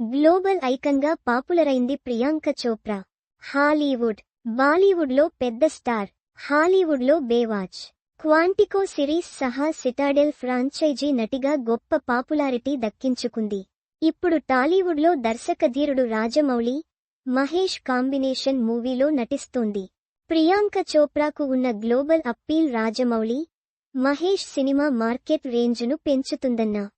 Global ఐకంగా పాపులరైంది Priyanka Chopra. Hollywood. బాలీవుడ్లో పెద్ద స్టార్. హాలీవుడ్లో బేవాచ్ క్వాంటికో సిరీస్ సహా సిటాడెల్ ఫ్రాంచైజీ నటిగా గొప్ప పాపులారిటీ దక్కించుకుంది. ఇప్పుడు టాలీవుడ్లో దర్శకధీరుడు రాజమౌళి మహేష్ కాంబినేషన్ మూవీలో నటిస్తోంది. ప్రియాంక చోప్రాకు ఉన్న global appeal Rajamouli Mahesh cinema market రేంజ్ను పెంచుతుందన్న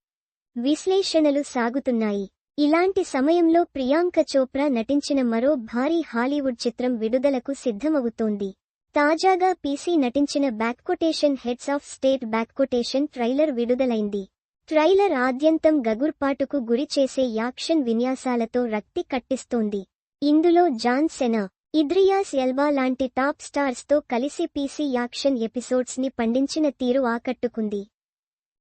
విశ్లేషణలు సాగుతున్నాయి. ఇలాంటి సమయంలో ప్రియాంక చోప్రా నటించిన మరో భారీ హాలీవుడ్ చిత్రం విడుదలకు సిద్ధమవుతోంది. తాజాగా పీసీ నటించిన బ్యాక్కొటేషన్ హెడ్స్ ఆఫ్ స్టేట్ బ్యాక్కొటేషన్ ట్రైలర్ విడుదలైంది. ట్రైలర్ ఆద్యంతం గగుర్పాటుకు గురి చేసే యాక్షన్ విన్యాసాలతో రక్తి కట్టిస్తోంది. ఇందులో జాన్ సెనా ఇద్రియాస్ ఎల్బా లాంటి టాప్ స్టార్స్తో కలిసి పీసీ యాక్షన్ ఎపిసోడ్స్ని పండించిన తీరు ఆకట్టుకుంది.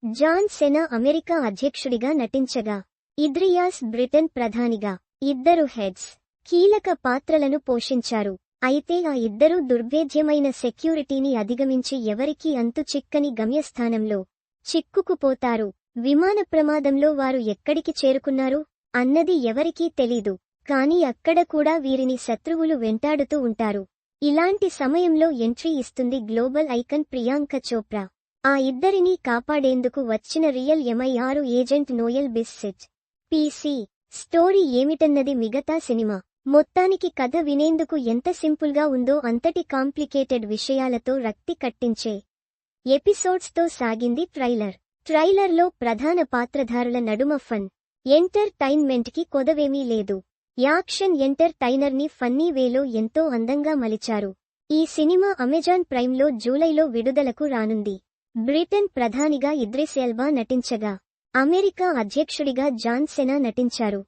జాన్ సెనా అమెరికా అధ్యక్షుడిగా నటించగా ఇద్రియాస్ బ్రిటన్ ప్రధానిగా. ఇద్దరు హెడ్స్ కీలక పాత్రలను పోషించారు. అయితే ఆ ఇద్దరూ దుర్భేద్యమైన సెక్యూరిటీని అధిగమించి ఎవరికీ అంతు చిక్కని గమ్యస్థానంలో చిక్కుకుపోతారు. విమాన ప్రమాదంలో వారు ఎక్కడికి చేరుకున్నారు అన్నది ఎవరికీ తెలీదు. కాని అక్కడ కూడా వీరిని శత్రువులు వెంటాడుతూ ఉంటారు. ఇలాంటి సమయంలో ఎంట్రీ ఇస్తుంది గ్లోబల్ ఐకన్ ప్రియాంక చోప్రా. ఆ ఇద్దరినీ కాపాడేందుకు వచ్చిన real ఎంఐఆరు agent Noel Bisset. PC. Story ఏమిటన్నది మిగతా సినిమా. మొత్తానికి కథ వినేందుకు ఎంత సింపుల్గా ఉందో అంతటి కాంప్లికేటెడ్ విషయాలతో రక్తి కట్టించే ఎపిసోడ్స్తో సాగింది ట్రైలర్. ట్రైలర్లో ప్రధాన పాత్రధారుల నడుమ ఫన్. ఎంటర్టైన్మెంట్కి కొదవేమీ లేదు. యాక్షన్ ఎంటర్టైనర్ని ఫన్నీ వేలో ఎంతో అందంగా మలిచారు. ఈ సినిమా అమెజాన్ ప్రైమ్లో జూలైలో విడుదలకు రానుంది. బ్రిటన్ ప్రధానిగా ఇద్రిస్ ఎల్బా నటించగా. అమెరికా అధ్యక్షుడిగా జాన్సెనా నటించారు.